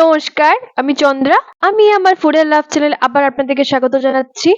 নমস্কার, আমি চন্দ্রা। আমি আমার ফুড অ্যান্ড লাভ চ্যানেল আবার আপনাদেরকে স্বাগত জানাচ্ছি।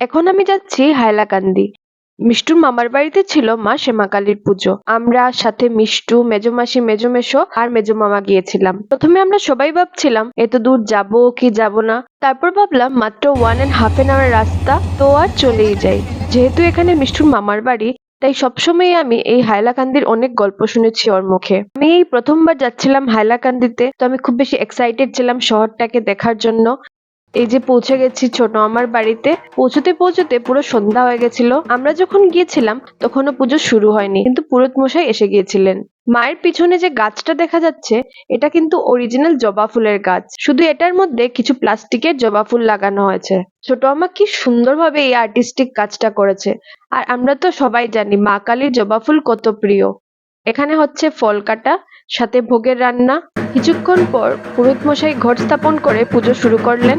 এখন আমি যাচ্ছি হাইলাকান্দি। মিষ্টুর মামার বাড়িতে ছিল মা শ্যামাকালীর পুজো। আমরা সাথে মিষ্টু, মেজো মাসি, মেজো মেশো আর মেজো মামা গিয়েছিলাম। প্রথমে আমরা সবাই ভাবছিলাম, এত দূর যাব কি যাব না? তারপর ভাবলাম, মাত্র one and half an hour রাস্তা, তো আর চলেই যাই। যেহেতু এখানে মিষ্টুর মামার বাড়ি তাই সবসময় আমি এই হাইলাকান্দির অনেক গল্প শুনেছি ওর মুখে। আমি এই প্রথমবার যাচ্ছিলাম হাইলাকান্দিতে, তো আমি খুব বেশি এক্সাইটেড ছিলাম শহরটাকে দেখার জন্য। এই যে পৌঁছে গেছি ছোট আমার বাড়িতে, পৌঁছতে পৌঁছতে পুরো সন্ধ্যা হয়ে গেছিল। আমরা যখন গিয়েছিলাম, তখনও পুজো শুরু হয়নি, কিন্তু পুরোত মশাই এসে গিয়েছিলেন। মায়ের পিছনে যে গাছটা দেখা যাচ্ছে, এটা কিন্তু অরিজিনাল জবা ফুলের গাছ। শুধু এটার মধ্যে কিছু প্লাস্টিকের জবা ফুল লাগানো হয়েছে। ছোট আমা কি সুন্দরভাবে এই আর্টিস্টিক কাজটা করেছে। আর আমরা তো সবাই জানি, মা কালীর জবা ফুল কত প্রিয়। এখানে হচ্ছে ফল কাটা, সাথে ভোগের রান্না। কিছুক্ষণ পর পুরোহিত মশাই ঘট স্থাপন করে পুজো শুরু করলেন।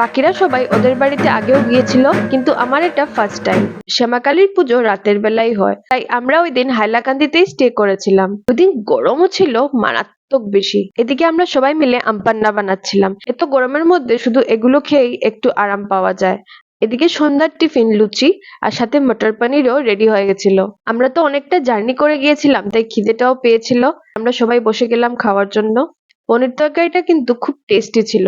বাকিরা সবাই ওদের বাড়িতে আগেও গিয়েছিল, কিন্তু আমার এটা ফার্স্ট টাইম শ্যামাকালীর পুজো রাতের বেলায় হয়, তাই আমরা ওই দিন হাইলাকান্দিতেই স্টে করেছিলাম। ওই দিন গরমও ছিল, মারাত্মক বেশি। এদিকে আমরা সবাই মিলে আমপান্না বানাচ্ছিলাম। এত গরমের মধ্যে শুধু এগুলো খেয়েই একটু আরাম পাওয়া যায়। এদিকে সন্ধ্যার টিফিন লুচি আর সাথে মটর পনিরও রেডি হয়ে গেছিল। আমরা তো অনেকটা জার্নি করে গিয়েছিলাম, তাই খিদেটাও পেয়েছিল। আমরা সবাই বসে গেলাম খাওয়ার জন্য। পনির তরকারিটা কিন্তু খুব টেস্টি ছিল।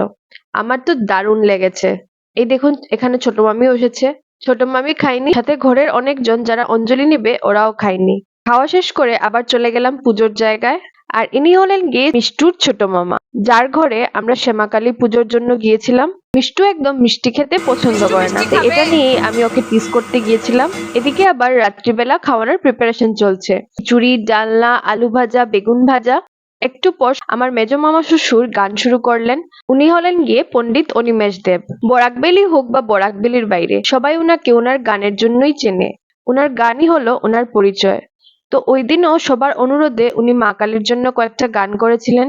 আমার তো দারুণ লেগেছে। এই দেখুন, এখানে ছোট মামিও এসেছে। ছোট মামি খাইনি সাথে ঘরের অনেকজন যারা অঞ্জলি নেবে ওরাও খায়নি। খাওয়া শেষ করে আবার চলে গেলাম পুজোর জায়গায়। আর ইনি হলেন গিয়ে মিষ্টুর ছোট মামা যার ঘরে আমরা শ্যামাকালী পুজোর জন্য গিয়েছিলাম। মিষ্টু একদম মিষ্টি খেতে পছন্দ করে না। এটা নিয়ে আমি ওকে টিস করতে গিয়েছিলাম। এদিকে আবার রাত্রিবেলা খাওয়ানোর প্রিপারেশন চলছে। চুরি ডালনা আলু ভাজা বেগুন ভাজা। একটু পর আমার মেজ মামা শ্বশুর গান শুরু করলেন। উনি হলেন গিয়ে পণ্ডিত অনিমেষ দেব। বরাকবেলি হোক বা বরাকবেলির বাইরে সবাই ওনাকে ওনার গানের জন্যই চেনে। ওনার গানই হলো ওনার পরিচয়। তো ওই দিনও সবার অনুরোধে উনি মা কালীর জন্য কয়েকটা গান করেছিলেন।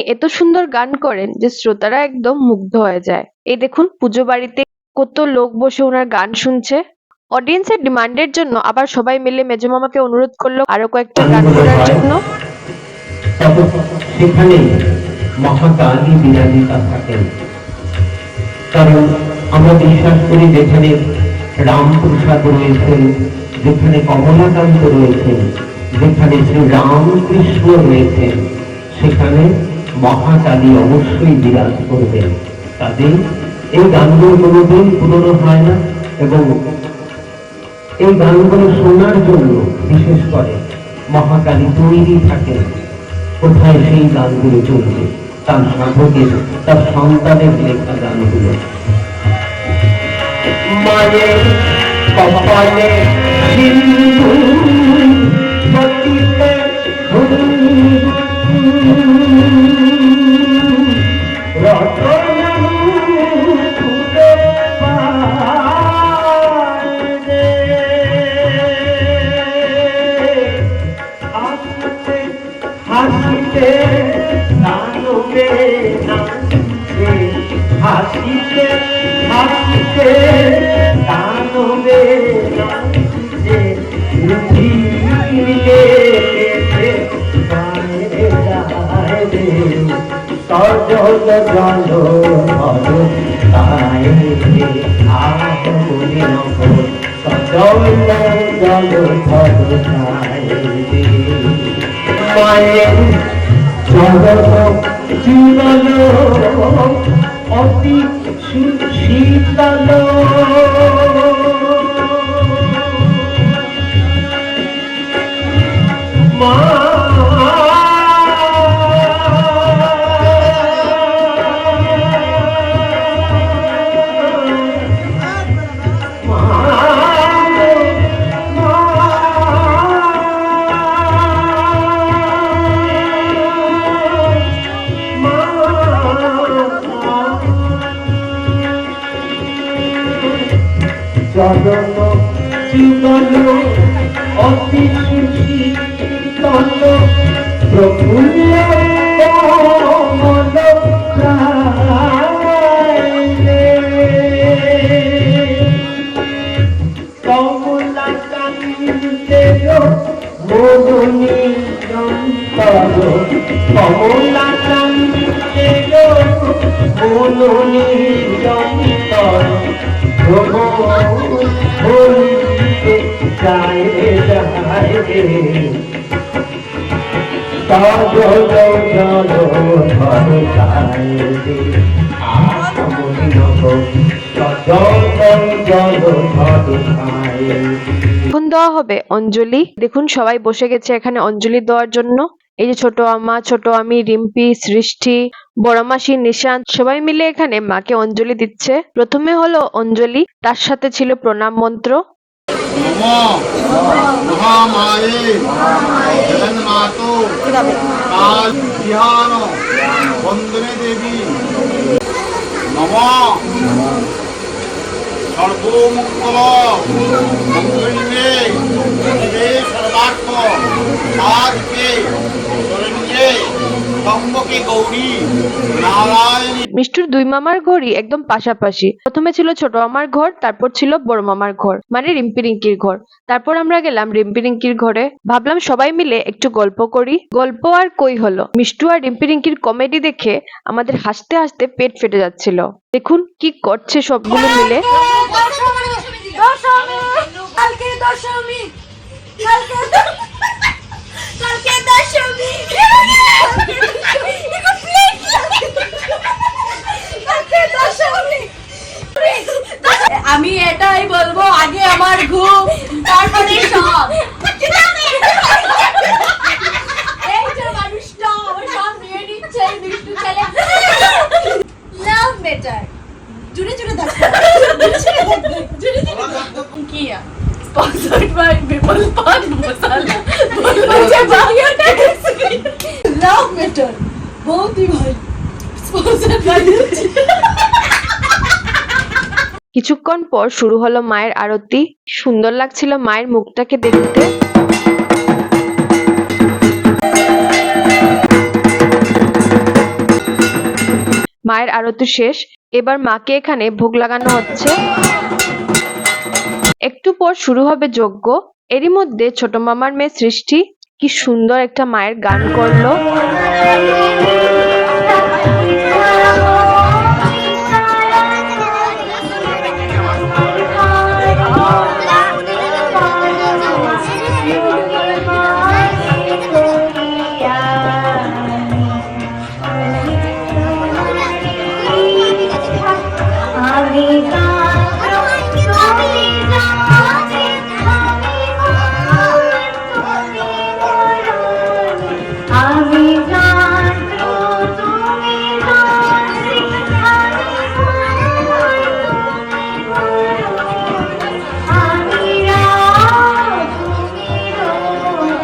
উনি এত সুন্দর গান করেন যে শ্রোতারা একদম মুগ্ধ হয়ে যায়। এই দেখুন পুজো বাড়িতে কত লোক বসে ওনার গান শুনছে। অডিয়েন্সের ডিমান্ডের জন্য আবার সবাই মিলে মেজো মামাকে অনুরোধ করল আরও কয়েকটা গান করার জন্য। সেখানে মহাকালী বিরাজিতা থাকেন। কারণ আমরা বিশ্বাস করি যেখানে রামপ্রসাদ রয়েছেন যেখানে কমলাকান্ত রয়েছেন যেখানে শ্রী রামকৃষ্ণ রয়েছেন সেখানে মহাকালী অবশ্যই বিরাজ করবেন। তাদের এই গানগুলো কোনোদিন পুরনো হয় না এবং এই গানগুলো শোনার জন্য বিশেষ করে মহাকালী তৈরি থাকেন। কোথায় সেই গানগুলো চলবে? তার সাধকের, তার সন্তানের লেখা গানগুলো। মায়ের কপালে সজল জল ভর তাই রে আহমনি সজল জল ভর তাই মায়ের চরণ চুরল অতি শীতল চরণ জীবন অতি শীতল প্রফুল্ল প্রাণে। কমলা মননি যন্তর কমলা কান্তের মননি এখন দেওয়া হবে অঞ্জলি। দেখুন, সবাই বসে গেছে এখানে অঞ্জলি দেওয়ার জন্য। এই যে ছোট আমা, ছোট আমি, রিম্পি, সৃষ্টি বড় মাসি নিশান্ত। সবাই মিলে এখানে মাকে অঞ্জলি দিচ্ছে। প্রথমে হলো অঞ্জলি, তার সাথে ছিল প্রণাম মন্ত্র। সর্বমঙ্গল সাধকে মিষ্টুর দুই মামার ঘরই একদম পাশাপাশি। প্রথমে ছিল ছোট মামার ঘর তারপর ছিল বড় মামার ঘর মানে রিম্পি রিঙ্কির ঘর। তারপর আমরা গেলাম রিম্পি রিঙ্কির ঘরে। ভাবলাম সবাই মিলে একটু গল্প করি। গল্প আর কই হলো? মিষ্টু আর রিম্পি রিঙ্কির কমেডি দেখে আমাদের হাসতে হাসতে পেট ফেটে যাচ্ছিল। দেখুন কি করছে সবগুলো মিলে। কালকে দশমী। কালকে দশমী। আমি এটাই বলব আগে আমার ঘুম তারপরে বহুত ভালো কিছুক্ষণ পর শুরু হলো মায়ের আরতি। সুন্দর লাগছিল মায়ের মুখটাকে দেখতে। মায়ের আরতি শেষ। এবার মাকে এখানে ভোগ লাগানো হচ্ছে। একটু পর শুরু হবে যজ্ঞ। এরই মধ্যে ছোট মামার মেয়ে সৃষ্টি কি সুন্দর একটা মায়ের গান করল।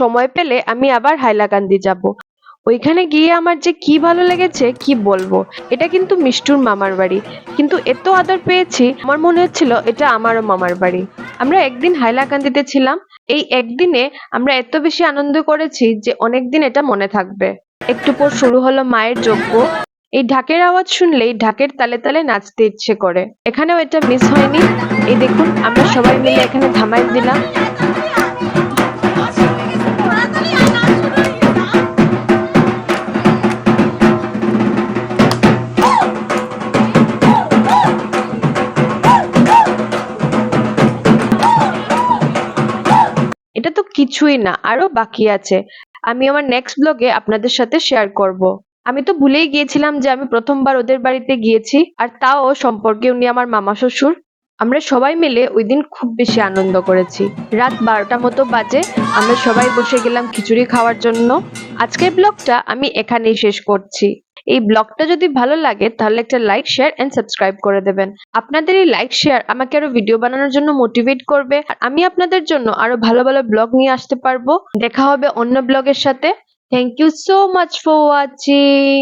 সময় পেলে আমি আবার হাইলাকান্দি যাব। ওইখানে গিয়ে আমার যে কি ভালো লেগেছে, কি বলব? এটা কিন্তু মিষ্টুর মামার বাড়ি। কিন্তু এত আদর পেয়েছি, আমার মনে হচ্ছিল এটা আমারও মামার বাড়ি। আমরা একদিন হাইলাকান্দিতে ছিলাম। এই একদিনে আমরা এত বেশি আনন্দ করেছি যে অনেকদিন এটা মনে থাকবে। একটু পর শুরু হলো মায়ের যজ্ঞ। এই ঢাকের আওয়াজ শুনলেই ঢাকের তালে তালে নাচতে ইচ্ছে করে। এখানেও এটা মিস হয়নি। এই দেখুন, আমরা সবাই মিলে এখানে ধামাই দিলাম। কিছুই না, আরও বাকি আছে। আমি আমার নেক্সট ব্লগে আপনাদের সাথে শেয়ার করব। আমি তো ভুলেই গিয়েছিলাম যে আমি প্রথমবার ওদের বাড়িতে গিয়েছি, আর তাও সম্পর্কে উনি আমার মামা শ্বশুর। আমরা সবাই মিলে ওই দিন খুব বেশি আনন্দ করেছি। রাত বারোটা মতো বাজে, আমরা সবাই বসে গেলাম খিচুড়ি খাওয়ার জন্য। আজকের ব্লগটা আমি এখানেই শেষ করছি। এই ব্লগটা যদি ভালো লাগে, তাহলে একটা লাইক শেয়ার এন্ড সাবস্ক্রাইব করে দেবেন। আপনাদের এই লাইক শেয়ার আমাকে আরও ভিডিও বানানোর জন্য মোটিভেট করবে। আর আমি আপনাদের জন্য আরও ভালো ভালো ব্লগ নিয়ে আসতে পারব। দেখা হবে অন্য ব্লগের সাথে। Thank you so much for watching